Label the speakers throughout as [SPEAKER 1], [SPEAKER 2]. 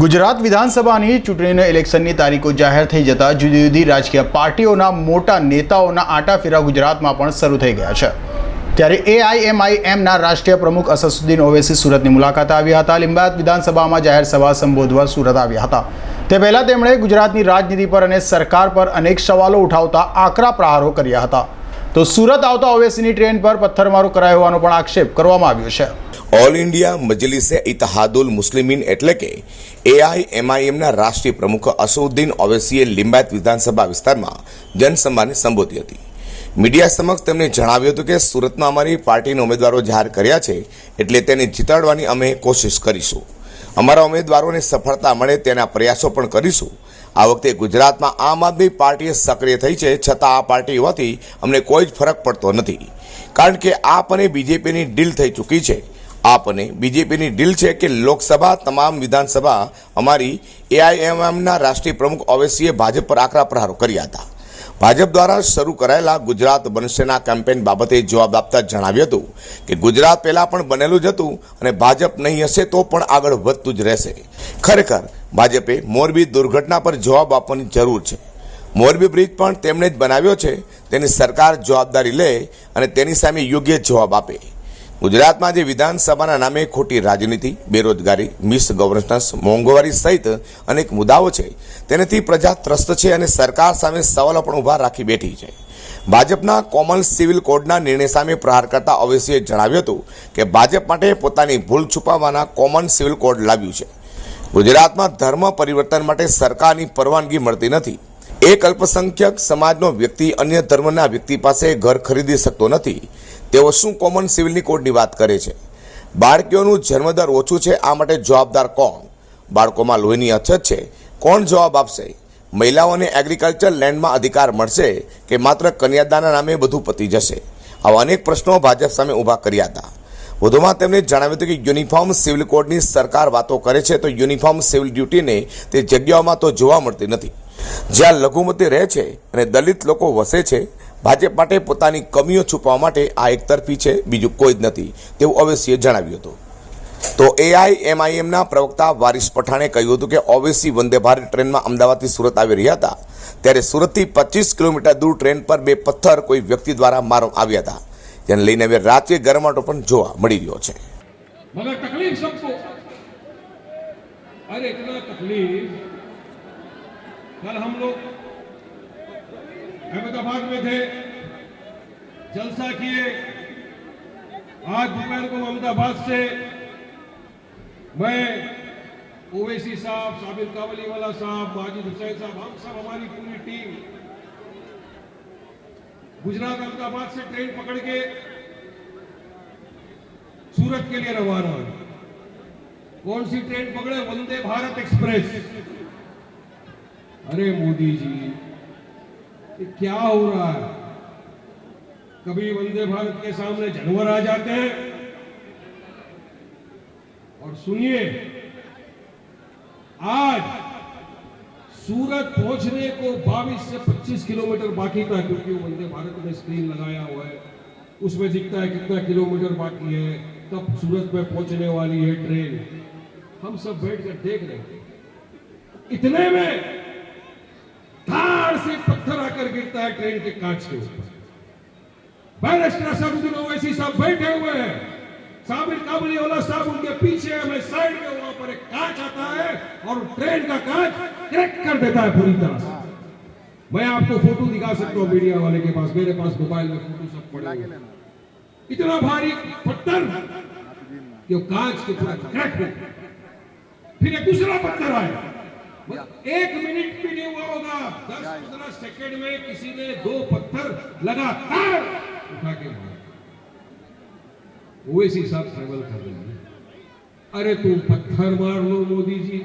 [SPEAKER 1] ગુજરાત વિધાનસભાની ચૂંટણીના ઇલેક્શનની તારીખો જાહેર થઈ જતા જુદી જુદી રાજકીય પાર્ટીઓના મોટા નેતાઓના આટાફેરા ગુજરાતમાં પણ શરૂ થઈ ગયા છે. ત્યારે એઆઈએમઆઈએમના રાષ્ટ્રીય પ્રમુખ અસદુદ્દીન ઓવેસી સુરતની મુલાકાતે આવ્યા હતા. લિંબાયત વિધાનસભામાં જાહેર સભા સંબોધવા સુરત આવ્યા હતા. તે પહેલાં તેમણે ગુજરાતની રાજનીતિ પર અને સરકાર પર અનેક સવાલો ઉઠાવતા આકરા પ્રહારો કર્યા હતા. તો સુરત આવતા ઓવેસીની ટ્રેન પર પથ્થરમારો કરાયો હોવાનો પણ આક્ષેપ કરવામાં આવ્યો છે.
[SPEAKER 2] ઓલ ઇન્ડિયા મજલિસે ઇતહાદુલ મુસ્લિમીન એટલે કે એઆઈએમઆઈએમના રાષ્ટ્રીય પ્રમુખ અસુદ્દીન ઓવેસીએ લિંબાયત વિધાનસભા વિસ્તારમાં જનસભાને સંબોધી હતી. મીડિયા સમક્ષ તેમણે જણાવ્યું હતું કે સુરતમાં અમારી પાર્ટીના ઉમેદવારો જાહેર કર્યા છે એટલે તેને જીતાડવાની અમે કોશિશ કરીશું. અમારા ઉમેદવારોને સફળતા મળે તેના પ્રયાસો પણ કરીશું. આ વખતે ગુજરાતમાં આમ આદમી પાર્ટી સક્રિય થઈ છે, છતાં આ પાર્ટી હોવાથી અમને કોઈ જ ફરક પડતો નથી. કારણ કે આપ અને બીજેપીની ડીલ થઈ ચૂકી છે. આપ અને બીજેપીની ડીલ છે કે લોકસભા, તમામ વિધાનસભા અમારી એઆઈએમએમના રાષ્ટ્રીય પ્રમુખ ઓવેસીએ ભાજપ પર આકરા પ્રહારો કર્યા હતા. ભાજપ દ્વારા શરૂ કરાયેલા ગુજરાત બનશેના કેમ્પેન બાબતે જવાબ આપતા જણાવ્યું હતું કે ગુજરાત પહેલાં પણ બનેલું જ હતું અને ભાજપ નહીં હશે તો પણ આગળ વધતું જ રહેશે. ખરેખર, ભાજપે મોરબી દુર્ઘટના પર જવાબ આપવાની જરૂર છે. મોરબી બ્રિજ પણ તેમણે જ બનાવ્યો છે. તેની સરકાર જવાબદારી લે અને તેની સામે યોગ્ય જવાબ આપે. ગુજરાતમાં જે વિધાનસભાના નામે ખોટી રાજનીતિ, બેરોજગારી મિસ ગવર્નન્સ મોંઘવારી સહિત અનેક મુદ્દાઓ છે. તેનાથી પ્રજા ત્રસ્ત છે અને સરકાર સામે સવાલો પણ ઊભા રાખી બેઠી છે. ભાજપના કોમન સિવિલ કોડના નિર્ણય સામે પ્રહાર કરતા ઓવેસીએ જણાવ્યું હતું કે ભાજપ માટે પોતાની ભૂલ છુપાવવાના કોમન સિવિલ કોડ લાવ્યું છે. ગુજરાતમાં ધર્મ પરિવર્તન માટે સરકારની પરવાનગી મળતી નથી. એક અલ્પસંખ્યક સમાજનો વ્યક્તિ અન્ય ધર્મના વ્યક્તિ પાસે ઘર ખરીદી શકતો નથી. તેઓ શું કોમન સિવિલની કોડની વાત કરે છે? બાળકીઓનું જન્મદર ઓછું છે, આ માટે જવાબદાર કોણ? બાળકોમાં લોહીની અછત છે, કોણ જવાબ આપશે? મહિલાઓને એગ્રીકલ્ચર લેન્ડમાં અધિકાર મળશે કે માત્ર કન્યાદાનના નામે બધું પતી જશે? આવા અનેક પ્રશ્નો ભાજપ સામે ઊભા કર્યા હતા. વધુમાં તેમણે જણાવ્યું હતું કે યુનિફોર્મ સિવિલ કોડની સરકાર વાતો કરે છે, તો યુનિફોર્મ સિવિલ ડ્યુટીને તે જગ્યાઓમાં તો જોવા મળતી નથી. જ્યાં લઘુમતી રહે છે અને દલિત લોકો વસે છે ભાજપ માટે પોતાની કમીઓ છુપાવવા માટે આ એકતરફી છે બીજું કોઈ જ નથી તેવું ઓવેસીએ જણાવ્યું હતું તો એઆઈએમઆઈએમના પ્રવક્તા વારિસ પઠાણે કહ્યું હતું કે ઓવેસી વંદે ભારત ટ્રેનમાં અમદાવાદથી સુરત આવી રહ્યા હતા ત્યારે સુરતથી પચીસ કિલોમીટર દૂર ટ્રેન પર બે પથ્થર કોઈ વ્યક્તિ દ્વારા મારવામાં આવ્યા હતા જેને લઈને હવે રાજકીય ગરમાટો પણ જોવા મળી રહ્યો છે
[SPEAKER 3] मगर तकलीफ सबको अरे इतना तकलीफ कल हम लोग अहमदाबाद में थे। जलसा किए। आज दोपहर को अहमदाबाद से मैं ओवैसी साहब, साबिर कावली वाला साहब, माजिद हुसैन साहब, हम सब हमारी पूरी टीम गुजरात अहमदाबाद से ट्रेन पकड़ के सूरत के लिए रवाना कौन सी ट्रेन पकड़े? वंदे भारत एक्सप्रेस। अरे मोदी जी। ये क्या हो रहा है? कभी वंदे भारत के सामने जानवर आ जाते हैं। और सुनिए, आज सूरत पहुँचने को 22 से 25 किलोमीटर बाकी था, क्योंकि वंदे भारत में स्क्रीन लगाया हुआ है। उसमें दिखता है कितना किलोमीटर बाकी है। कब सूरत में पहुँचने वाली है ट्रेन हम सब बैठ कर देख रहे थे इतने में धार से पत्थर आकर गिरता है ट्रेन के कांच के ऊपर। बैरिस्टर असदुद्दीन ओवैसी साहब बैठे हुए हैं। साबिर काबुली वाला साहब उनके पीछे है मैं साइड में वहाँ पर एक कांच आता है और ट्रेन का कांच क्रैक कर देता है पूरी तरह से। मैं आपको फ़ोटो दिखा सकता हूँ मीडिया वाले के पास, मेरे पास मोबाइल में फ़ोटो सब पड़े हुए इतना भारी पत्थर कि कांच के पूरा क्रैक फिर एक दूसरा पत्थर आया। एक मिनट भी नहीं हुआ होगा दस पंद्रह सेकंड में किसी ने दो पत्थर लगातार उठा के मारा ओवैसी साहब ट्रेवल कर रहे हैं अरे तुम पत्थर मार लो मोदी जी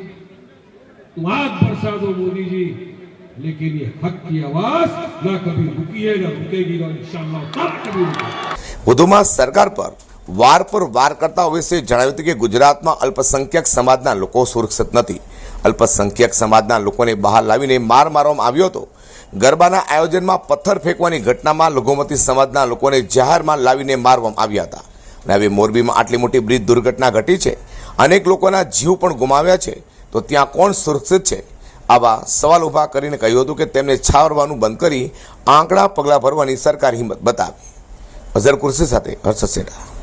[SPEAKER 3] तुम आग बरसा दो मोदी जी लेकिन ये हक की आवाज ना कभी रुकी है ना रुकेगी ना इंशाल्लाह ताला कभी रुकेगी
[SPEAKER 2] વધુમાં સરકાર પર વાર પર વાર કરતા ઓવેસીએ જણાવ્યું હતું કે ગુજરાતમાં અલ્પસંખ્યક સમાજના લોકો સુરક્ષિત નથી અલ્પસંખ્યક સમાજના લોકોને બહાર લાવીને માર મારવામાં આવ્યો હતો. ગરબાના આયોજનમાં પથ્થર ફેંકવાની ઘટનામાં લઘુમતી સમાજના લોકોને જાહેરમાં લાવીને મારવામાં આવ્યા હતા. અને હવે મોરબીમાં આટલી મોટી બ્રિજ દુર્ઘટના ઘટી છે. અનેક લોકોના જીવ પણ ગુમાવ્યા છે. તો ત્યાં કોણ સુરક્ષિત છે? આવા સવાલ ઊભા કરીને કહ્યું હતું કે તેમને છાવરવાનું બંધ કરી આંકડા પગલાં ભરવાની સરકાર હિંમત બતાવી. અઝર કુર્સી સાથે હર્ષ સેઠા.